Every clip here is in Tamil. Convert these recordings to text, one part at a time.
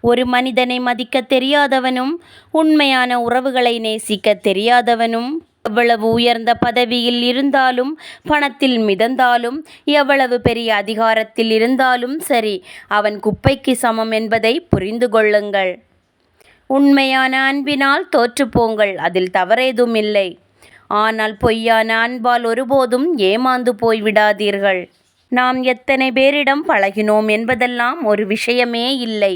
ஒரு மனிதனை மதிக்க தெரியாதவனும் உண்மையான உறவுகளை நேசிக்க தெரியாதவனும் எவ்வளவு உயர்ந்த பதவியில் இருந்தாலும் பணத்தில் மிதந்தாலும் எவ்வளவு பெரிய அதிகாரத்தில் இருந்தாலும் சரி அவன் குப்பைக்கு சமம் என்பதை புரிந்து கொள்ளுங்கள். உண்மையான அன்பினால் தோற்றுப்போங்கள் அதில் தவறேதும் இல்லை. ஆனால் பொய்யான அன்பால் ஒருபோதும் ஏமாந்து போய்விடாதீர்கள் நாம் எத்தனை பேரிடம் பழகினோம் என்பதெல்லாம் ஒரு விஷயமே இல்லை.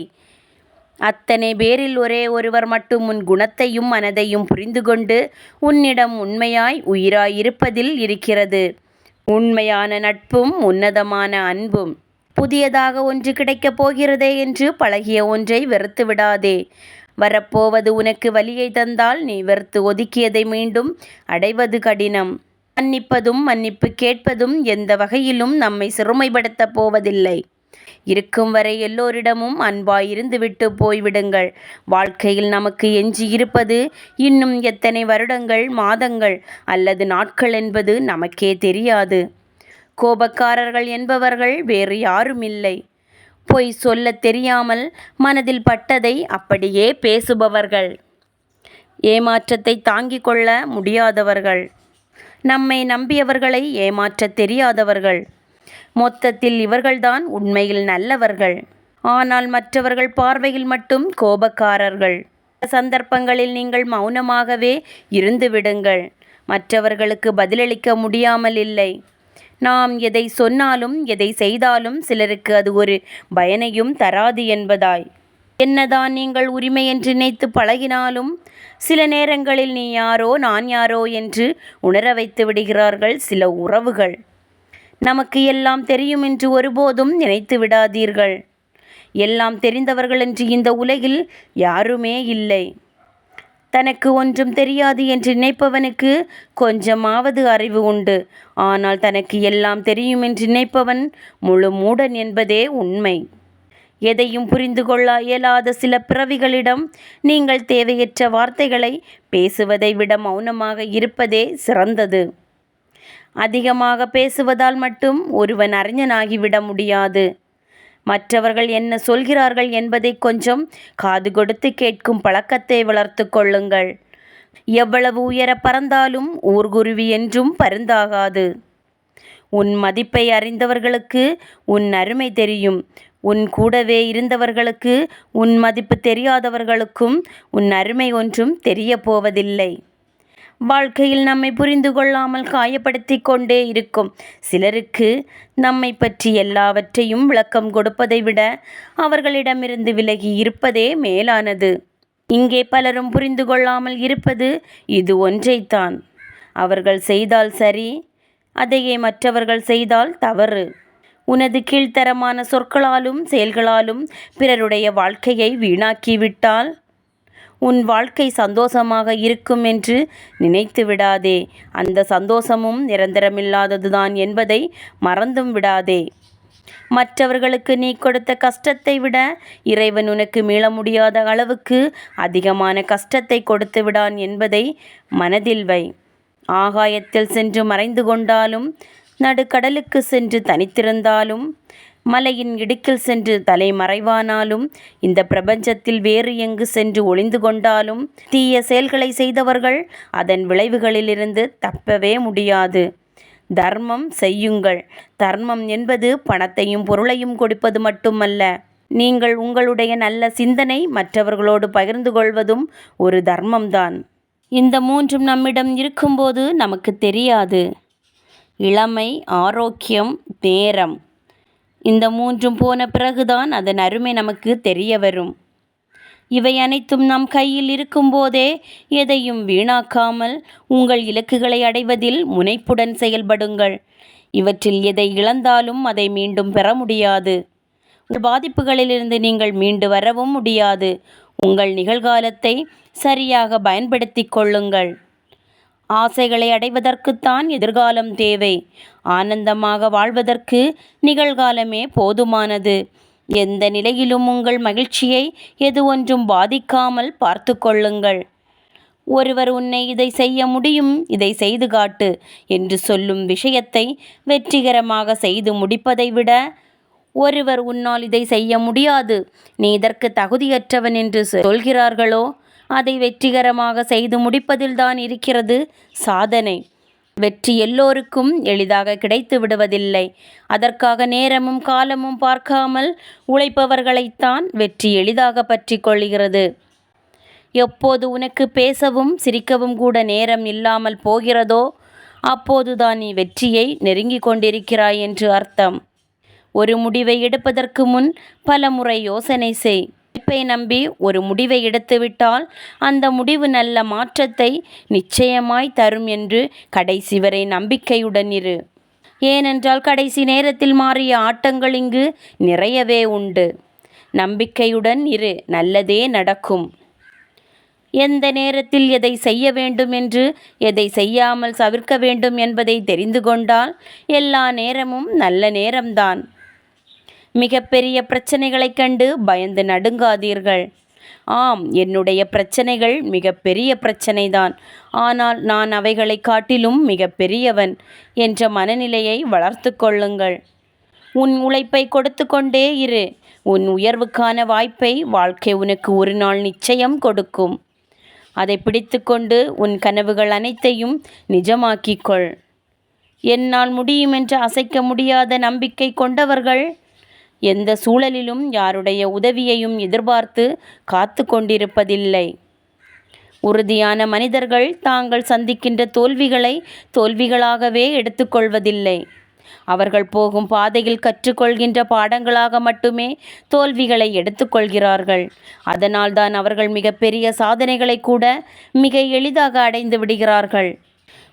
அத்தனை பேரில் ஒரே ஒருவர் மட்டும் உன் குணத்தையும் மனதையும் புரிந்து கொண்டு உன்னிடம் உண்மையாய் உயிராய் இருப்பதில் இருக்கிறது. உண்மையான நட்பும் உன்னதமான அன்பும் புதியதாக ஒன்று கிடைக்கப் போகிறதே என்று பழகிய ஒன்றை வெறுத்து விடாதே. வரப்போவது உனக்கு வலியை தந்தால் நீ வெறுத்து ஒதுக்கியதை மீண்டும் அடைவது கடினம். மன்னிப்பதும் மன்னிப்பு கேட்பதும் எந்த வகையிலும் நம்மை சிறுமைப்படுத்தப் போவதில்லை. இருக்கும் வரை எல்லோரிடமும் அன்பாயிருந்து விட்டு போய்விடுங்கள். வாழ்க்கையில் நமக்கு எஞ்சி இருப்பது இன்னும் எத்தனை வருடங்கள் மாதங்கள் அல்லது நாட்கள் என்பது நமக்கே தெரியாது. கோபக்காரர்கள் என்பவர்கள் வேறு யாரும் இல்லை பொய் சொல்லத் தெரியாமல் மனதில் பட்டதை அப்படியே பேசுபவர்கள். ஏமாற்றத்தை தாங்கிக் கொள்ள முடியாதவர்கள். நம்மை நம்பியவர்களை ஏமாற்றத் தெரியாதவர்கள். மொத்தத்தில் இவர்கள்தான் உண்மையில் நல்லவர்கள். ஆனால் மற்றவர்கள் பார்வையில் மட்டும் கோபக்காரர்கள். சந்தர்ப்பங்களில் நீங்கள் மௌனமாகவே இருந்து விடுங்கள் மற்றவர்களுக்கு பதிலளிக்க முடியாமல் இல்லை. நாம் எதை சொன்னாலும் எதை செய்தாலும் சிலருக்கு அது ஒரு பயனையும் தராது என்பதாய். என்னதான் நீங்கள் உரிமை என்று நினைத்து பழகினாலும் சில நேரங்களில் நீ யாரோ நான் யாரோ என்று உணர வைத்து விடுகிறார்கள் சில உறவுகள். நமக்கு எல்லாம் தெரியும் என்று ஒருபோதும் நினைத்து விடாதீர்கள். எல்லாம் தெரிந்தவர்கள் என்று இந்த உலகில் யாருமே இல்லை. தனக்கு ஒன்றும் தெரியாது என்று நினைப்பவனுக்கு கொஞ்சமாவது அறிவு உண்டு. ஆனால் தனக்கு எல்லாம் தெரியும் என்று நினைப்பவன் முழு மூடன் என்பதே உண்மை. எதையும் புரிந்து கொள்ள இயலாத சில பிறவிகளிடம் நீங்கள் தேவையற்ற வார்த்தைகளை பேசுவதை விட மௌனமாக இருப்பதே சிறந்தது. அதிகமாக பேசுவதால் மட்டும் ஒருவன் அறிஞனாகிவிட முடியாது. மற்றவர்கள் என்ன சொல்கிறார்கள் என்பதை கொஞ்சம் காது கொடுத்து கேட்கும் பழக்கத்தை வளர்த்து கொள்ளுங்கள். எவ்வளவு உயர பறந்தாலும் ஊர்குருவி என்றும் பருந்தாகாது. உன் மதிப்பை அறிந்தவர்களுக்கு உன் அருமை தெரியும். உன் கூடவே இருந்தவர்களுக்கு உன் மதிப்பு தெரியாதவர்களுக்கும் உன் அருமை ஒன்றும் தெரிய போவதில்லை. வாழ்க்கையில் நம்மை புரிந்து கொள்ளாமல் காயப்படுத்தி கொண்டே இருக்கும். சிலருக்கு நம்மை பற்றி எல்லாவற்றையும் விளக்கம் கொடுப்பதை விட அவர்களிடமிருந்து விலகி இருப்பதே மேலானது. இங்கே பலரும் புரிந்து கொள்ளாமல் இருப்பது இது ஒன்றைத்தான். அவர்கள் செய்தால் சரி அதையே மற்றவர்கள் செய்தால் தவறு. உனது கீழ்த்தரமான சொற்களாலும் செயல்களாலும் பிறருடைய வாழ்க்கையை வீணாக்கிவிட்டால் உன் வாழ்க்கை சந்தோஷமாக இருக்கும் என்று நினைத்து விடாதே. அந்த சந்தோஷமும் நிரந்தரமில்லாததுதான் என்பதை மறந்தும் விடாதே. மற்றவர்களுக்கு நீ கொடுத்த கஷ்டத்தை விட இறைவன் உனக்கு மீள முடியாத அளவுக்கு அதிகமான கஷ்டத்தை கொடுத்து விடான் என்பதை மனதில் வை. ஆகாயத்தில் சென்று மறைந்து கொண்டாலும் நடுக்கடலுக்கு சென்று தனித்திருந்தாலும் மலையின் இடுக்கில் சென்று தலைமறைவானாலும் இந்த பிரபஞ்சத்தில் வேறு எங்கு சென்று ஒளிந்து கொண்டாலும் தீய செயல்களை செய்தவர்கள் அதன் விளைவுகளிலிருந்து தப்பவே முடியாது. தர்மம் செய்யுங்கள். தர்மம் என்பது பணத்தையும் பொருளையும் கொடுப்பது மட்டுமல்ல. நீங்கள் உங்களுடைய நல்ல சிந்தனை மற்றவர்களோடு பகிர்ந்து கொள்வதும் ஒரு தர்மம்தான். இந்த மூன்றும் நம்மிடம் இருக்கும்போது நமக்கு தெரியாது. இளமை ஆரோக்கியம் நேரம். இந்த மூன்றும் போன பிறகுதான் அதன் அருமை நமக்கு தெரிய வரும். இவை அனைத்தும் நம் கையில் இருக்கும்போதே எதையும் வீணாக்காமல் உங்கள் இலக்குகளை அடைவதில் முனைப்புடன் செயல்படுங்கள். இவற்றில் எதை இழந்தாலும் அதை மீண்டும் பெற முடியாது. உங்கள் பாதிப்புகளிலிருந்து நீங்கள் மீண்டு வரவும் முடியாது. உங்கள் நிகழ்காலத்தை சரியாக பயன்படுத்தி கொள்ளுங்கள். ஆசைகளை அடைவதற்குத்தான் எதிர்காலம் தேவை. ஆனந்தமாக வாழ்வதற்கு நிகழ்காலமே போதுமானது. எந்த நிலையிலும் உங்கள் மகிழ்ச்சியை எது ஒன்றும் பாதிக்காமல் பார்த்து கொள்ளுங்கள். ஒருவர் உன்னை இதை செய்ய முடியும் இதை செய்து காட்டு என்று சொல்லும் விஷயத்தை வெற்றிகரமாக செய்து முடிப்பதை விட ஒருவர் உன்னால் இதை செய்ய முடியாது. நீ இதற்கு தகுதியற்றவன் என்று சொல்கிறார்களோ அதை வெற்றிகரமாக செய்து முடிப்பதில்தான் இருக்கிறது சாதனை. வெற்றி எல்லோருக்கும் எளிதாக கிடைத்து விடுவதில்லை. அதற்காக நேரமும் காலமும் பார்க்காமல் உழைப்பவர்களைத்தான் வெற்றி எளிதாக பற்றி கொள்கிறது. எப்போது உனக்கு பேசவும் சிரிக்கவும் கூட நேரம் இல்லாமல் போகிறதோ அப்போதுதான் நீ வெற்றியை நெருங்கிக் கொண்டிருக்கிறாய் என்று அர்த்தம். ஒரு முடிவை எடுப்பதற்கு முன் பல முறை யோசனை செய். வாய்ப்பை நம்பி ஒரு முடிவை எடுத்துவிட்டால் அந்த முடிவு நல்ல மாற்றத்தை நிச்சயமாய் தரும் என்று கடைசி வரை நம்பிக்கையுடன் இரு. ஏனென்றால் கடைசி நேரத்தில் மாறிய ஆட்டங்கள் இங்கு நிறையவே உண்டு. நம்பிக்கையுடன் இரு நல்லதே நடக்கும். எந்த நேரத்தில் எதை செய்ய வேண்டும் என்று எதை செய்யாமல் தவிர்க்க வேண்டும் என்பதை தெரிந்து கொண்டால் எல்லா நேரமும் நல்ல நேரம்தான். மிகப்பெரிய பிரச்சனைகளைக் கண்டு பயந்து நடுங்காதீர்கள். ஆம் என்னுடைய பிரச்சனைகள் மிக பெரிய பிரச்சனைதான். ஆனால் நான் அவைகளை காட்டிலும் மிக பெரியவன் என்ற மனநிலையை வளர்த்து கொள்ளுங்கள். உன் உழைப்பை கொடுத்து கொண்டே இரு. உன் உயர்வுக்கான வாய்ப்பை வாழ்க்கை உனக்கு ஒரு நாள் நிச்சயம் கொடுக்கும். அதை பிடித்துக்கொண்டு உன் கனவுகள் அனைத்தையும் நிஜமாக்கிக்கொள் என்னால் முடியும் என்று அசைக்க முடியாத நம்பிக்கை கொண்டவர்கள் எந்த சூழலிலும் யாருடைய உதவியையும் எதிர்பார்த்து காத்து கொண்டிருப்பதில்லை உறுதியான மனிதர்கள் தாங்கள் சந்திக்கின்ற தோல்விகளை தோல்விகளாகவே எடுத்துக்கொள்வதில்லை. அவர்கள் போகும் பாதையில் கற்றுக்கொள்கின்ற பாடங்களாக மட்டுமே தோல்விகளை எடுத்துக்கொள்கிறார்கள். அதனால்தான் அவர்கள் மிகப்பெரிய சாதனைகளை கூட மிக எளிதாக அடைந்து விடுகிறார்கள்.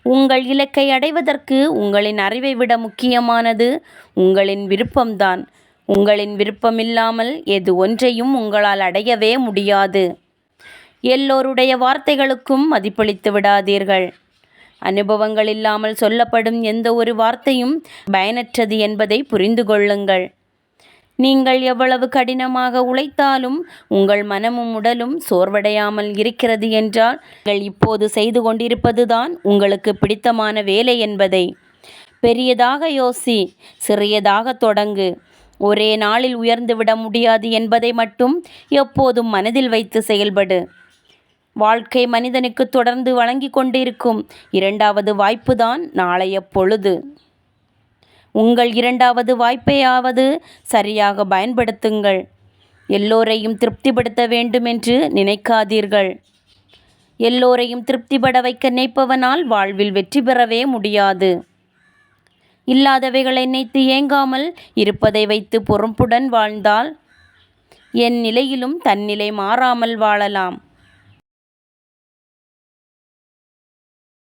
உங்கள் இலக்கை அடைவதற்கு உங்களின் அறிவை விட முக்கியமானது உங்களின் விருப்பம்தான். உங்களின் விருப்பமில்லாமல் எது ஒன்றையும் உங்களால் அடையவே முடியாது. எல்லோருடைய வார்த்தைகளுக்கும் மதிப்பளித்து விடாதீர்கள். அனுபவங்கள் இல்லாமல் சொல்லப்படும் எந்த ஒரு வார்த்தையும் பயனற்றது என்பதை புரிந்து கொள்ளுங்கள். நீங்கள் எவ்வளவு கடினமாக உழைத்தாலும் உங்கள் மனமும் உடலும் சோர்வடையாமல் இருக்கிறது என்றால் நீங்கள் இப்போது செய்து கொண்டிருப்பதுதான் உங்களுக்கு பிடித்தமான வேலை என்பதை. பெரியதாக யோசி சிறியதாக தொடங்கு. ஒரே நாளில் உயர்ந்துவிட முடியாது என்பதை மட்டும் எப்போதும் மனதில் வைத்து செயல்படு. வாழ்க்கை மனிதனுக்கு தொடர்ந்து வழங்கி கொண்டிருக்கும் இரண்டாவது வாய்ப்புதான் நாளைய பொழுது. உங்கள் இரண்டாவது வாய்ப்பையாவது சரியாக பயன்படுத்துங்கள். எல்லோரையும் திருப்திப்படுத்த வேண்டுமென்று நினைக்காதீர்கள். எல்லோரையும் திருப்திப்பட வைக்க நினைப்பவனால் வாழ்வில் வெற்றி பெறவே முடியாது. இல்லாதவைகளை நினைத்து ஏங்காமல் இருப்பதை வைத்து பொறுப்புடன் வாழ்ந்தால் என் நிலையிலும் தன்னிலை மாறாமல் வாழலாம்.